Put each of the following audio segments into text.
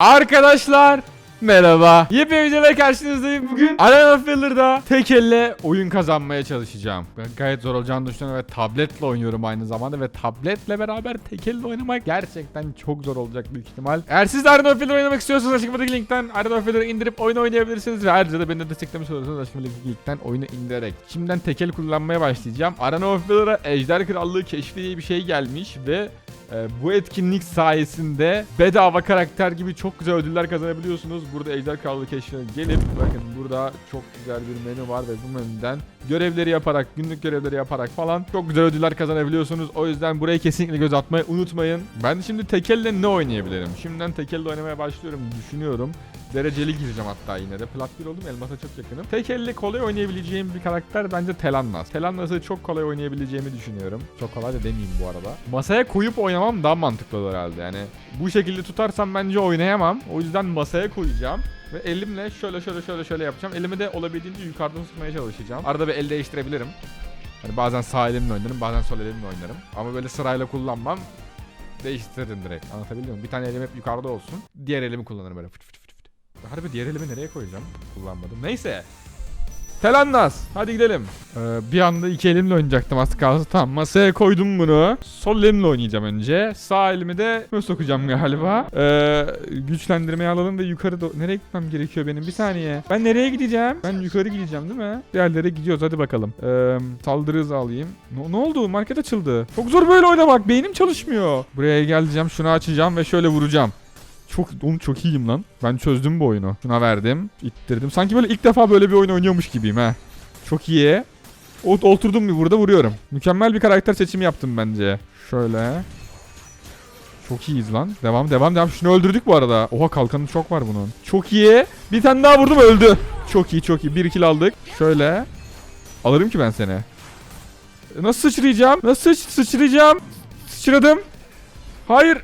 Arkadaşlar merhaba. Yepyeni videoyla karşınızdayım. Bugün Arena Filler'da tek elle oyun kazanmaya çalışacağım. Ben gayet zor olacağını düşünüyorum ve tabletle oynuyorum aynı zamanda ve tabletle beraber tek elle oynamak gerçekten çok zor olacak büyük ihtimal. Eğer siz de Arena Filler oynamak istiyorsanız açıklamadaki linkten Arena Filler'ı indirip oyunu oynayabilirsiniz ve ayrıca da beni de desteklemiş olursanız açıklamadaki linkten oyunu indirerek. Şimdiden tek el kullanmaya başlayacağım. Arena Filler'a Ejder Krallığı keşfi diye bir şey gelmiş ve ee, bu etkinlik sayesinde bedava karakter gibi çok güzel ödüller kazanabiliyorsunuz. Burada Ejder Krallığı keşfine gelip bakın burada çok güzel bir menü var ve bu menüden görevleri yaparak, günlük görevleri yaparak falan çok güzel ödüller kazanabiliyorsunuz. O yüzden buraya kesinlikle göz atmayı unutmayın. Ben şimdi tekelle ne oynayabilirim? Şimdiden tekelle oynamaya başlıyorum düşünüyorum. Dereceli gireceğim hatta yine de. Plat 1 oldum elmasa çok yakınım. Tek elle kolay oynayabileceğim bir karakter bence Telannas. Telannas'ı çok kolay oynayabileceğimi düşünüyorum. Çok kolay da demeyeyim bu arada. Masaya koyup oynamam daha mantıklı olur herhalde yani. Bu şekilde tutarsam bence oynayamam. O yüzden masaya koyacağım. Ve elimle şöyle şöyle şöyle şöyle yapacağım. Elimi de olabildiğince yukarıdan tutmaya çalışacağım. Arada bir el değiştirebilirim. Hani bazen sağ elimle oynarım, bazen sol elimle oynarım. Ama böyle sırayla kullanmam. Değiştiririm direkt. Anlatabiliyor muyum? Bir tane elim hep yukarıda olsun. Diğer elimi kullanırım böyle fıt fıt. Harbi diğer elimi nereye koyacağım? Kullanmadım. Neyse. Telannas. Hadi gidelim. Ee, bir anda iki elimle oynayacaktım az kalsın. Tamam masaya koydum bunu. Sol elimle oynayacağım önce. Sağ elimi de şöyle sokacağım galiba. Ee, güçlendirmeyi alalım ve yukarı do- Nereye gitmem gerekiyor benim? Bir saniye. Ben nereye gideceğim? Ben yukarı gideceğim değil mi? Diğerlere gidiyoruz hadi bakalım. Ee, saldırı hızı alayım. Ne, ne oldu? Market açıldı. Çok zor böyle oynamak. Beynim çalışmıyor. Buraya geleceğim. Şunu açacağım ve şöyle vuracağım. Çok onu çok iyiyim lan. Ben çözdüm bu oyunu. Şuna verdim. ittirdim. Sanki böyle ilk defa böyle bir oyun oynuyormuş gibiyim ha. Çok iyi. Ot oturdum bir burada vuruyorum. Mükemmel bir karakter seçimi yaptım bence. Şöyle. Çok iyiyiz lan. Devam devam devam. Şunu öldürdük bu arada. Oha kalkanı çok var bunun. Çok iyi. Bir tane daha vurdum öldü. Çok iyi çok iyi. Bir kill aldık. Şöyle. Alırım ki ben seni. Nasıl sıçrayacağım? Nasıl sıç- sıçrayacağım? Sıçradım. Hayır.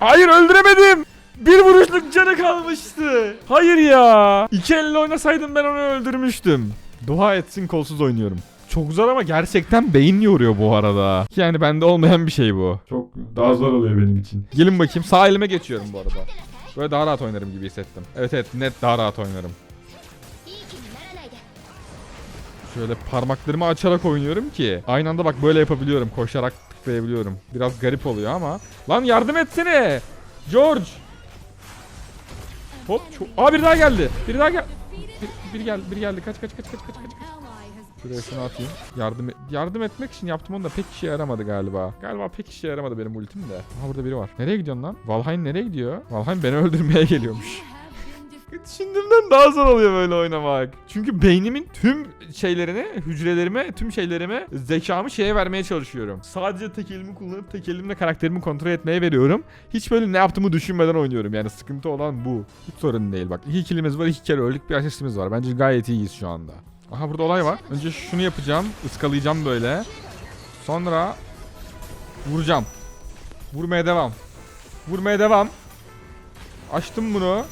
Hayır öldüremedim. Bir vuruşluk canı kalmıştı. Hayır ya. İki elle oynasaydım ben onu öldürmüştüm. Dua etsin kolsuz oynuyorum. Çok zor ama gerçekten beyin yoruyor bu arada. Yani bende olmayan bir şey bu. Çok daha zor oluyor benim için. Gelin bakayım sağ elime geçiyorum bu arada. Böyle daha rahat oynarım gibi hissettim. Evet evet net daha rahat oynarım. Şöyle parmaklarımı açarak oynuyorum ki. Aynı anda bak böyle yapabiliyorum. Koşarak tıklayabiliyorum. Biraz garip oluyor ama. Lan yardım etsene. George. Hop. Çok... Aa biri daha geldi. Biri daha gel. Bir, biri geldi. Biri geldi. Kaç kaç kaç kaç kaç kaç. Şuraya şunu atayım. Yardım yardım etmek için yaptım onu da pek işe yaramadı galiba. Galiba pek işe yaramadı benim ultim de. Aha burada biri var. Nereye gidiyorsun lan? Valheim nereye gidiyor? Valheim beni öldürmeye geliyormuş. Düşündüğümden daha zor oluyor böyle oynamak. Çünkü beynimin tüm şeylerini, hücrelerime, tüm şeylerime, zekamı şeye vermeye çalışıyorum. Sadece tek elimi kullanıp tek elimle karakterimi kontrol etmeye veriyorum. Hiç böyle ne yaptığımı düşünmeden oynuyorum. Yani sıkıntı olan bu. Hiç sorun değil bak. İki killimiz var, iki kere öldük, bir asistimiz var. Bence gayet iyiyiz şu anda. Aha burada olay var. Önce şunu yapacağım. ıskalayacağım böyle. Sonra vuracağım. Vurmaya devam. Vurmaya devam. Açtım bunu.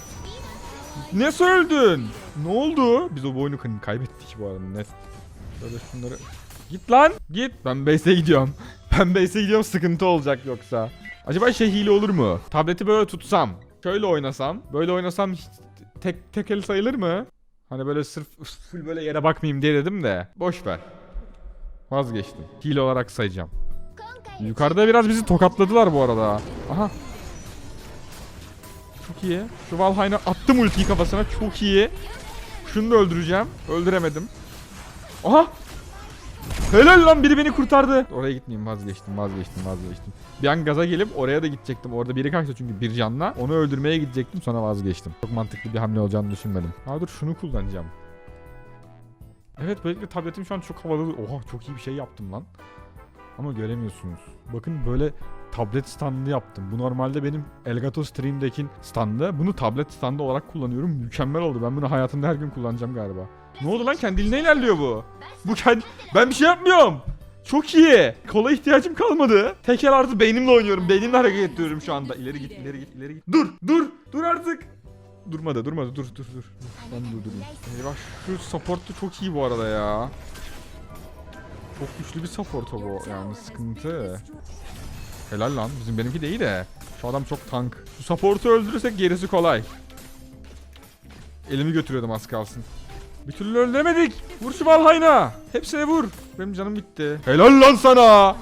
Nasıl öldün? Ne oldu? Biz o kay- kaybettik bu arada net. Şöyle şunları... Git lan! Git! Ben base'e gidiyorum. Ben base'e gidiyorum sıkıntı olacak yoksa. Acaba şey hile olur mu? Tableti böyle tutsam. Şöyle oynasam. Böyle oynasam hiç tek tek el sayılır mı? Hani böyle sırf full böyle yere bakmayayım diye dedim de. Boş ver. Vazgeçtim. Hile olarak sayacağım. Yukarıda biraz bizi tokatladılar bu arada. Aha. Çok iyi. Şu Valheim'a attım ultiyi kafasına. Çok iyi. Şunu da öldüreceğim. Öldüremedim. Aha. Helal lan biri beni kurtardı. Oraya gitmeyeyim vazgeçtim vazgeçtim vazgeçtim. Bir an gaza gelip oraya da gidecektim. Orada biri kaçtı çünkü bir canla. Onu öldürmeye gidecektim sonra vazgeçtim. Çok mantıklı bir hamle olacağını düşünmedim. Ha dur şunu kullanacağım. Evet böylelikle tabletim şu an çok havalı. Oha çok iyi bir şey yaptım lan. Ama göremiyorsunuz. Bakın böyle tablet standı yaptım. Bu normalde benim Elgato Stream'deki standı. Bunu tablet standı olarak kullanıyorum. Mükemmel oldu. Ben bunu hayatımda her gün kullanacağım galiba. Ne oldu lan? Kendiliğine ilerliyor bu. Bu kend... Ben bir şey yapmıyorum. Çok iyi. Kola ihtiyacım kalmadı. Teker artı beynimle oynuyorum. Beynimle hareket ediyorum şu anda. İleri git, ileri git, ileri git. Dur, dur, dur artık. Durmadı, durmadı. Dur, dur, dur. Ben durdurayım. Eyvah şu support'u çok iyi bu arada ya. Çok güçlü bir support o bu yani sıkıntı. Helal lan bizim benimki de iyi de. Şu adam çok tank. Şu support'u öldürürsek gerisi kolay. Elimi götürüyordum az kalsın. Bir türlü öldüremedik. Vur şu Valhayna. Hepsine vur. Benim canım bitti. Helal lan sana.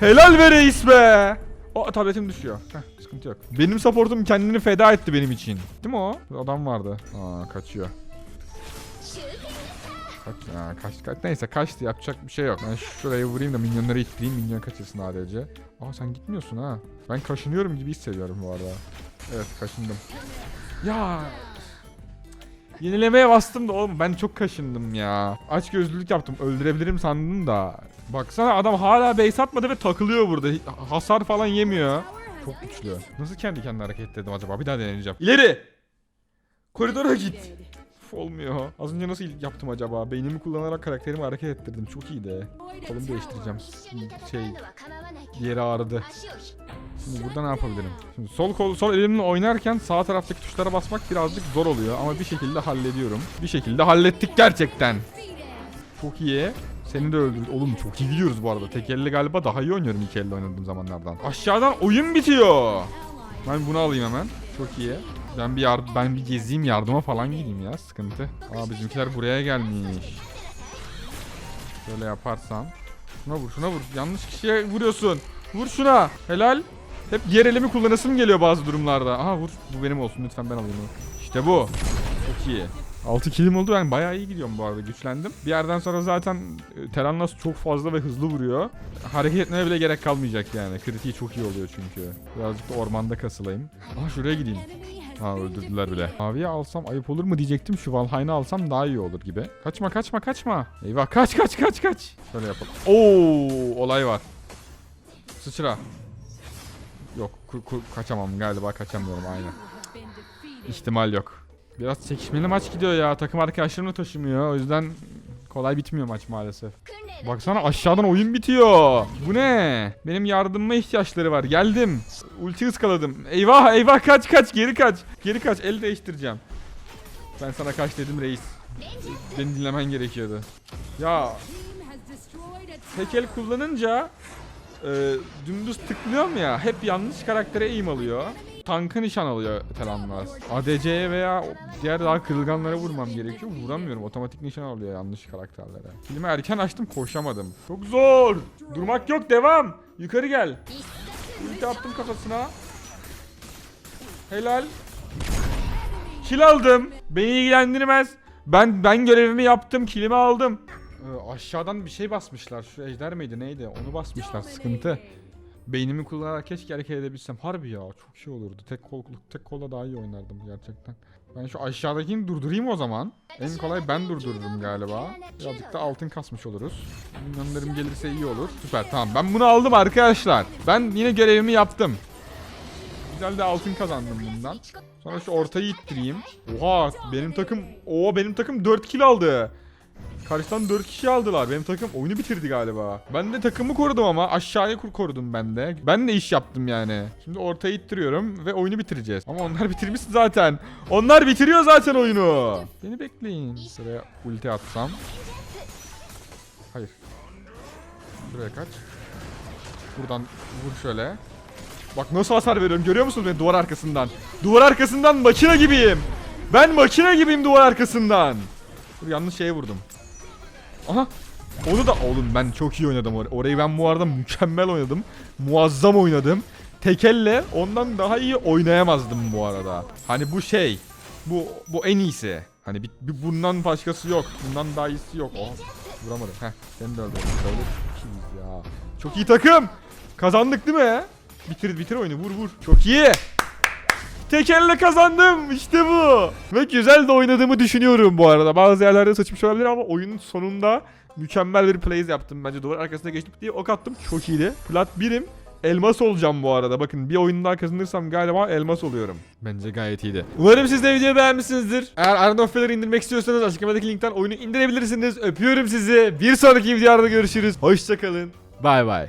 Helal be reis be. O tabletim düşüyor. Heh, sıkıntı yok. Benim supportum kendini feda etti benim için. Değil mi o? Bir Adam vardı. Aa kaçıyor. Kaç, ha, kaç, kaç, neyse kaçtı yapacak bir şey yok. Ben şuraya vurayım da minyonları itleyeyim minyon kaçırsın ADC. Aa sen gitmiyorsun ha. Ben kaşınıyorum gibi hissediyorum bu arada. Evet kaşındım. Ya Yenilemeye bastım da oğlum ben çok kaşındım ya. Aç gözlülük yaptım öldürebilirim sandım da. Baksana adam hala base atmadı ve takılıyor burada. Hasar falan yemiyor. Çok güçlü. Nasıl kendi kendine hareket ettim acaba? Bir daha deneyeceğim. İleri! Koridora git. Olmuyor. Az önce nasıl yaptım acaba? Beynimi kullanarak karakterimi hareket ettirdim. Çok iyi de. Kolumu değiştireceğim. Şey diğeri ağrıdı. Şimdi burada ne yapabilirim? Şimdi sol kol sol elimle oynarken sağ taraftaki tuşlara basmak birazcık zor oluyor ama bir şekilde hallediyorum. Bir şekilde hallettik gerçekten. Çok iyi. Seni de öldürdük. Oğlum çok iyi gidiyoruz bu arada. Tek elle galiba daha iyi oynuyorum iki elle oynadığım zamanlardan. Aşağıdan oyun bitiyor. Ben bunu alayım hemen. Çok iyi. Ben bir yard ben bir gezeyim yardıma falan gideyim ya. Sıkıntı. Aa bizimkiler buraya gelmiş. Şöyle yaparsam. Şuna vur şuna vur. Yanlış kişiye vuruyorsun. Vur şuna. Helal. Hep yer elimi kullanasım geliyor bazı durumlarda. Aha vur. Bu benim olsun lütfen ben alayım onu. İşte bu. Çok iyi. 6 kilim oldu ben bayağı iyi gidiyorum bu arada güçlendim. Bir yerden sonra zaten e, Terannas çok fazla ve hızlı vuruyor. Hareket etmeye bile gerek kalmayacak yani. Kritiği çok iyi oluyor çünkü. Birazcık da ormanda kasılayım. Aa şuraya gideyim. Ha öldürdüler bile. Maviye alsam ayıp olur mu diyecektim. Şu Valheim'i alsam daha iyi olur gibi. Kaçma kaçma kaçma. Eyvah kaç kaç kaç kaç. Şöyle yapalım. Oo olay var. Sıçra. Yok kaçamam galiba kaçamıyorum aynen. İhtimal yok. Biraz çekişmeli maç gidiyor ya. Takım arkadaşlarım da taşımıyor. O yüzden Kolay bitmiyor maç maalesef. Baksana aşağıdan oyun bitiyor. Bu ne? Benim yardımıma ihtiyaçları var. Geldim. Ulti ıskaladım. Eyvah eyvah kaç kaç geri kaç. Geri kaç el değiştireceğim. Ben sana kaç dedim reis. Beni dinlemen gerekiyordu. Ya. Tek el kullanınca e, dümdüz tıklıyorum ya. Hep yanlış karaktere eğim alıyor. Tankı nişan alıyor Telanmaz. ADC'ye veya diğer daha kırılganlara vurmam gerekiyor. Vuramıyorum. Otomatik nişan alıyor yanlış karakterlere. Filmi erken açtım koşamadım. Çok zor. Durmak yok devam. Yukarı gel. Ulti attım kafasına. Helal. Kill aldım. Beni ilgilendirmez. Ben ben görevimi yaptım. Kilimi aldım. Ee, aşağıdan bir şey basmışlar. Şu ejder miydi neydi? Onu basmışlar. Sıkıntı. Beynimi kullanarak keşke hareket edebilsem. Harbi ya çok iyi olurdu. Tek kol tek kolla daha iyi oynardım gerçekten. Ben şu aşağıdakini durdurayım o zaman. En kolay ben durdururum galiba. Birazcık da altın kasmış oluruz. Milyonlarım gelirse iyi olur. Süper tamam. Ben bunu aldım arkadaşlar. Ben yine görevimi yaptım. Güzel de altın kazandım bundan. Sonra şu ortayı ittireyim. Oha benim takım o benim takım 4 kill aldı. Karşıdan 4 kişi aldılar. Benim takım oyunu bitirdi galiba. Ben de takımı korudum ama aşağıya kur korudum ben de. Ben de iş yaptım yani. Şimdi ortaya ittiriyorum ve oyunu bitireceğiz. Ama onlar bitirmiş zaten. Onlar bitiriyor zaten oyunu. Beni bekleyin. Şuraya ulti atsam. Hayır. Şuraya kaç. Buradan vur şöyle. Bak nasıl hasar veriyorum görüyor musunuz beni duvar arkasından? Duvar arkasından makine gibiyim. Ben makine gibiyim duvar arkasından. Dur yanlış şeye vurdum. Aha. Onu da oğlum ben çok iyi oynadım or- orayı ben bu arada mükemmel oynadım. Muazzam oynadım. Tekelle ondan daha iyi oynayamazdım bu arada. Hani bu şey. Bu bu en iyisi. Hani bir, bir bundan başkası yok. Bundan daha iyisi yok. Oh, vuramadım. Heh, seni de öldürdüm. Ya. Çok iyi takım. Kazandık değil mi? Bitir bitir oyunu vur vur. Çok iyi. Tek elle kazandım. İşte bu. Ve güzel de oynadığımı düşünüyorum bu arada. Bazı yerlerde saçmış olabilir ama oyunun sonunda mükemmel bir plays yaptım. Bence duvar arkasına geçtik diye ok attım. Çok iyiydi. Plat birim. Elmas olacağım bu arada. Bakın bir oyun daha kazanırsam galiba elmas oluyorum. Bence gayet iyiydi. Umarım siz de videoyu beğenmişsinizdir. Eğer Iron of Valor indirmek istiyorsanız açıklamadaki linkten oyunu indirebilirsiniz. Öpüyorum sizi. Bir sonraki videoda görüşürüz. Hoşçakalın. Bay bay.